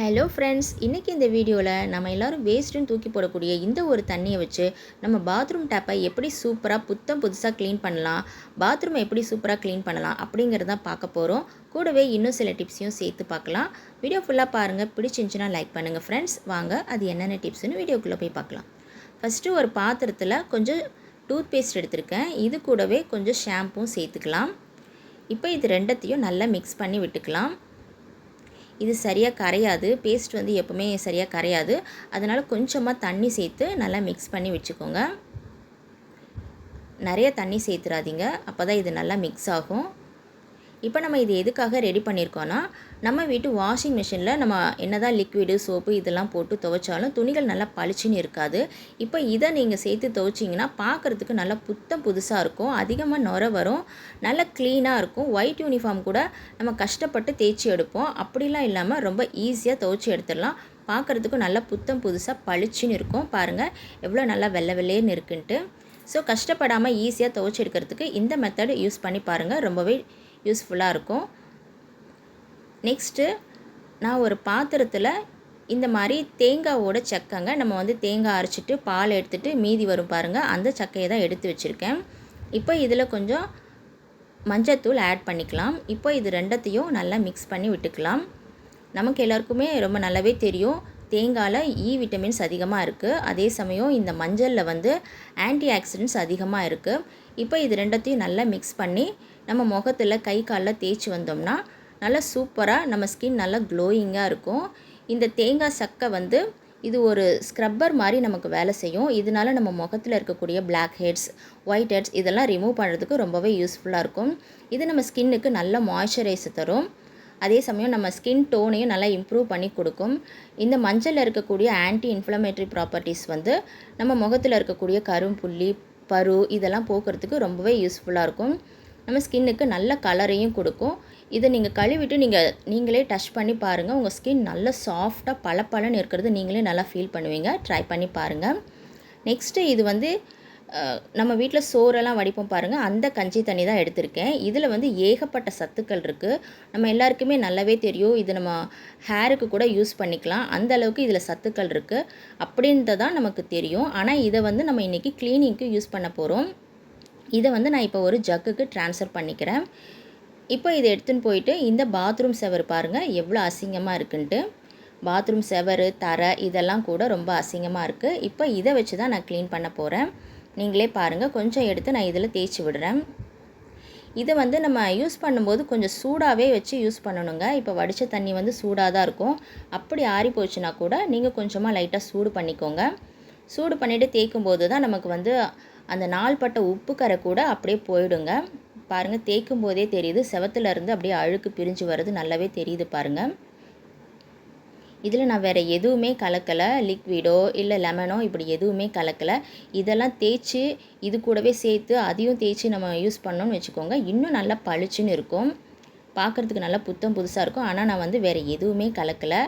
Hello friends இன்றைக்கி இந்த வீடியோவில் நம்ம எல்லோரும் வேஸ்ட்டுன்னு தூக்கி போடக்கூடிய இந்த ஒரு தண்ணியை வச்சு நம்ம பாத்ரூம் டேப்பை எப்படி சூப்பராக புத்தம் புதுசாக க்ளீன் பண்ணலாம் பாத்ரூமை எப்படி சூப்பராக க்ளீன் பண்ணலாம் அப்படிங்கிறத பார்க்க போகிறோம் கூடவே இன்னும் சில டிப்ஸையும் சேர்த்து பார்க்கலாம். வீடியோ ஃபுல்லாக பாருங்கள் பிடிச்சிருந்துச்சுன்னா லைக் பண்ணுங்கள் ஃப்ரெண்ட்ஸ் வாங்க அது என்னென்ன டிப்ஸ்னு வீடியோக்குள்ளே போய் பார்க்கலாம். ஃபஸ்ட்டு ஒரு பாத்திரத்தில் கொஞ்சம் டூத் பேஸ்ட் எடுத்திருக்கேன். இது கூடவே கொஞ்சம் ஷாம்பும் சேர்த்துக்கலாம். இப்போ இது ரெண்டத்தையும் நல்லா மிக்ஸ் பண்ணி விட்டுக்கலாம். இது சரியாக கரையாது. பேஸ்ட் வந்து எப்போவுமே சரியாக கரையாது. அதனால் கொஞ்சமாக தண்ணி சேர்த்து நல்லா மிக்ஸ் பண்ணி வச்சுக்கோங்க. நிறைய தண்ணி சேர்த்துறாதீங்க. அப்போ தான் இது நல்லா மிக்ஸ் ஆகும். இப்போ நம்ம இது எதுக்காக ரெடி பண்ணியிருக்கோன்னா நம்ம வீட்டு வாஷிங் மிஷினில் நம்ம என்ன தான் லிக்விடு சோப்பு இதெல்லாம் போட்டு துவைச்சாலும் துணிகள் நல்லா பளிச்சுன்னு இருக்காது. இப்போ இதை நீங்கள் சேர்த்து துவைச்சிங்கன்னா பார்க்குறதுக்கு நல்லா புத்தம் புதுசாக இருக்கும். அதிகமாக நுர வரும். நல்லா க்ளீனாக இருக்கும். ஒயிட் யூனிஃபார்ம் கூட நம்ம கஷ்டப்பட்டு தேய்ச்சி எடுப்போம். அப்படிலாம் இல்லாமல் ரொம்ப ஈஸியாக துவைச்சி எடுத்துடலாம். பார்க்குறதுக்கும் நல்லா புத்தம் புதுசாக பளிச்சுன்னு இருக்கும். பாருங்கள் எவ்வளோ நல்லா வெள்ளை வெள்ளையன்னு இருக்குன்ட்டு. ஸோ கஷ்டப்படாமல் ஈஸியாக துவைச்சி எடுக்கிறதுக்கு இந்த மெத்தடு யூஸ் பண்ணி பாருங்கள் ரொம்பவே யூஸ்ஃபுல்லாக இருக்கும். நெக்ஸ்ட்டு நான் ஒரு பாத்திரத்தில் இந்த மாதிரி தேங்காவோட சக்கைங்க நம்ம வந்து தேங்காய் அரைச்சிட்டு பால் எடுத்துகிட்டு மீதி வரும் பாருங்கள் அந்த சக்கையை தான் எடுத்து வச்சுருக்கேன். இப்போ இதில் கொஞ்சம் மஞ்சத்தூள் ஆட் பண்ணிக்கலாம். இப்போ இது ரெண்டத்தையும் நல்லா மிக்ஸ் பண்ணி விட்டுக்கலாம். நமக்கு எல்லாருக்குமே ரொம்ப நல்லாவே தெரியும் தேங்காயில் இ e விட்டமின்ஸ் அதிகமாக இருக்குது அதே சமயம் இந்த மஞ்சளில் வந்து ஆன்டி ஆக்சிடென்ட்ஸ் அதிகமாக இருக்குது இப்போ இது ரெண்டத்தையும் நல்லா மிக்ஸ் பண்ணி நம்ம முகத்தில் கை காலில் தேய்ச்சி வந்தோம்னா நல்லா சூப்பராக நம்ம ஸ்கின் நல்லா க்ளோயிங்காக இருக்கும். இந்த தேங்காய் சக்கை வந்து இது ஒரு ஸ்க்ரப்பர் மாதிரி நமக்கு வேலை செய்யும். இதனால நம்ம முகத்தில் இருக்கக்கூடிய பிளாக் ஹெட்ஸ் ஒயிட் ஹெட்ஸ் இதெல்லாம் ரிமூவ் பண்ணுறதுக்கு ரொம்பவே யூஸ்ஃபுல்லாக இருக்கும். இது நம்ம ஸ்கின்னுக்கு நல்ல மாய்ஸ்சரைஸ் தரும். அதே சமயம் நம்ம ஸ்கின் டோனையும் நல்லா இம்ப்ரூவ் பண்ணி கொடுக்கும். இந்த மஞ்சளில் இருக்கக்கூடிய ஆன்டி இன்ஃப்ளமேட்ரி ப்ராப்பர்ட்டிஸ் வந்து நம்ம முகத்தில் இருக்கக்கூடிய கரும்புள்ளி பரு இதெல்லாம் போக்குறதுக்கு ரொம்பவே யூஸ்ஃபுல்லாக இருக்கும். நம்ம ஸ்கின்னுக்கு நல்ல கலரையும் கொடுக்கும். இதை நீங்கள் கழுவிட்டு நீங்கள் நீங்களே டச் பண்ணி பாருங்கள் உங்கள் ஸ்கின் நல்ல சாஃப்டாக பளபளன்னு இருக்கிறது நீங்களே நல்லா ஃபீல் பண்ணுவீங்க. ட்ரை பண்ணி பாருங்கள் நெக்ஸ்ட்டு இது வந்து நம்ம வீட்டில் சோறெல்லாம் வடிப்போம் பாருங்கள் அந்த கஞ்சி தண்ணி தான் எடுத்திருக்கேன். இதில் வந்து ஏகப்பட்ட சத்துக்கள் இருக்குது நம்ம எல்லாருக்குமே நல்லாவே தெரியும். இது நம்ம ஹேருக்கு கூட யூஸ் பண்ணிக்கலாம். அந்த அளவுக்கு இதில் சத்துக்கள் இருக்குது அப்படின்றதான் நமக்கு தெரியும். ஆனால் இதை வந்து நம்ம இன்றைக்கி க்ளீனிங்க்கு யூஸ் பண்ண போகிறோம் இதை வந்து நான் இப்போ ஒரு ஜக்குக்கு ட்ரான்ஸ்ஃபர் பண்ணிக்கிறேன். இப்போ இதை எடுத்துன்னு போயிட்டு இந்த பாத்ரூம் செவர் பாருங்கள் எவ்வளோ அசிங்கமாக இருக்குன்ட்டு. பாத்ரூம் செவரு தரை இதெல்லாம் கூட ரொம்ப அசிங்கமாக இருக்குது இப்போ இதை வச்சு தான் நான் க்ளீன் பண்ண போகிறேன் நீங்களே பாருங்கள் கொஞ்சம் எடுத்து நான் இதில் தேய்ச்சி விடுறேன். இதை வந்து நம்ம யூஸ் பண்ணும்போது கொஞ்சம் சூடாகவே வச்சு யூஸ் பண்ணணுங்க. இப்போ வடித்த தண்ணி வந்து சூடாக தான் இருக்கும். அப்படி ஆறி போச்சுன்னா கூட நீங்கள் கொஞ்சமாக லைட்டாக சூடு பண்ணிக்கோங்க. சூடு பண்ணிவிட்டு தேய்க்கும் போது தான் நமக்கு வந்து அந்த நாள்பட்ட உப்பு கரை கூட அப்படியே போயிடுங்க. பாருங்கள் தேய்க்கும் போதே தெரியுது. செவத்துலேருந்து அப்படியே அழுக்கு பிரிஞ்சு வர்றது நல்லாவே தெரியுது பாருங்கள் இதில் நான் வேறு எதுவுமே கலக்கலை. லிக்விடோ இல்லை லெமனோ இப்படி எதுவுமே கலக்கலை. இதெல்லாம் தேய்ச்சி இது கூடவே சேர்த்து அதையும் தேய்ச்சி நம்ம யூஸ் பண்ணோன்னு வச்சுக்கோங்க. இன்னும் நல்லா பளிச்சுன்னு இருக்கும். பார்க்குறதுக்கு நல்லா புத்தம் புதுசாக இருக்கும். ஆனால் நான் வந்து வேறு எதுவுமே கலக்கலை.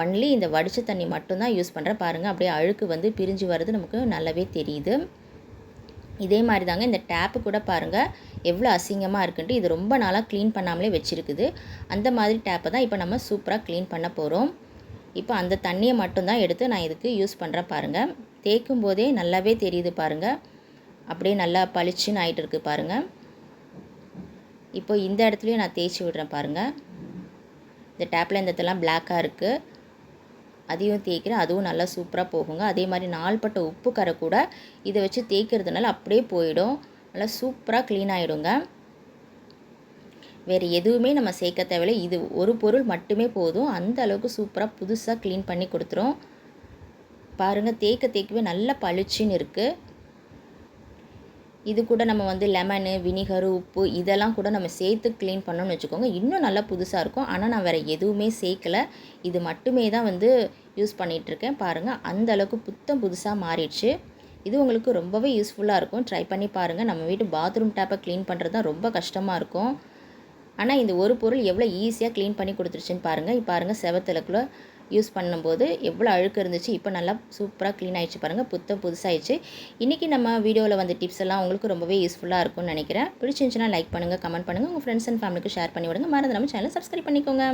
ஒன்லி இந்த வடித்த தண்ணி மட்டும்தான் யூஸ் பண்ணுறேன் பாருங்கள் அப்படியே அழுக்கு வந்து பிரிஞ்சு வர்றது நமக்கு நல்லாவே தெரியுது. இதே மாதிரி தாங்க இந்த டேப்பு கூட பாருங்கள் எவ்வளோ அசிங்கமாக இருக்குன்ட்டு இது ரொம்ப நாளாக க்ளீன் பண்ணாமலே வச்சுருக்குது. அந்த மாதிரி டேப்பை தான் இப்போ நம்ம சூப்பராக க்ளீன் பண்ண போகிறோம் இப்போ அந்த தண்ணியை மட்டும்தான் எடுத்து நான் இதுக்கு யூஸ் பண்ணுறேன் பாருங்கள் தேய்க்கும் போதே நல்லாவே தெரியுது பாருங்கள் அப்படியே நல்லா பளிச்சுன்னு ஆகிட்டு இருக்குது பாருங்கள் இப்போ இந்த இடத்துலையும் நான் தேய்ச்சி விடுறேன் பாருங்கள் இந்த டேப்பில் இந்த இடத்துலாம் பிளாக்காக இருக்குது அதையும் தேய்க்கிறேன். அதுவும் நல்லா சூப்பராக போகுங்க. அதே மாதிரி நாள்பட்ட உப்பு கரை கூட இதை வச்சு தேய்க்கிறதுனால அப்படியே போயிடும். நல்லா சூப்பராக க்ளீன் ஆகிடுங்க வேறு எதுவுமே நம்ம சேர்க்க தேவையில்லை. இது ஒரு பொருள் மட்டுமே போதும். அந்த அளவுக்கு சூப்பராக புதுசாக க்ளீன் பண்ணி கொடுத்துரும். பாருங்கள் தேய்க்க தேய்க்கவே நல்லா பளிச்சுன்னு இருக்குது இது கூட நம்ம வந்து லெமனு வினிகரு உப்பு இதெல்லாம் கூட நம்ம சேர்த்து க்ளீன் பண்ணோம்னு வச்சுக்கோங்க. இன்னும் நல்லா புதுசாக இருக்கும். ஆனால் நான் வேறு எதுவுமே சேர்க்கலை. இது மட்டுமே தான் வந்து யூஸ் பண்ணிகிட்ருக்கேன் பாருங்கள் அந்த அளவுக்கு புத்தம் புதுசாக மாறிடுச்சு. இது உங்களுக்கு ரொம்பவே யூஸ்ஃபுல்லாக இருக்கும். ட்ரை பண்ணி பாருங்கள் நம்ம வீட்டு பாத்ரூம் டேப்பை க்ளீன் பண்ணுறது தான் ரொம்ப கஷ்டமாக இருக்கும். ஆனால் இந்த ஒரு பொருள் எவ்வளோ ஈஸியாக க்ளீன் பண்ணி கொடுத்துருச்சுன்னு பாருங்கள் இப்போ பாருங்கள் செவத்திலக்குள்ளே யூஸ் பண்ணும்போது எவ்வளோ அழுக்கு இருந்துச்சு இப்போ நல்லா சூப்பராக க்ளீன் ஆகிடுச்சு பாருங்கள் புத்தம் புதுசாகிடுச்சு இன்றைக்கி நம்ம வீடியோவில் வந்து டிப்ஸ் எல்லாம் உங்களுக்கு ரொம்பவே யூஸ்ஃபுல்லாக இருக்கும்னு நினைக்கிறேன். பிடிச்சிருந்துச்சுன்னா லைக் பண்ணுங்கள் கமெண்ட் பண்ணுங்கள் உங்கள் ஃப்ரெண்ட்ஸ் அண்ட் ஃபேமிலிக்கு ஷேர் பண்ணி விடுங்க. மறந்து நம்ம சேனலை சப்ஸ்கிரைப் பண்ணிக்கோங்க.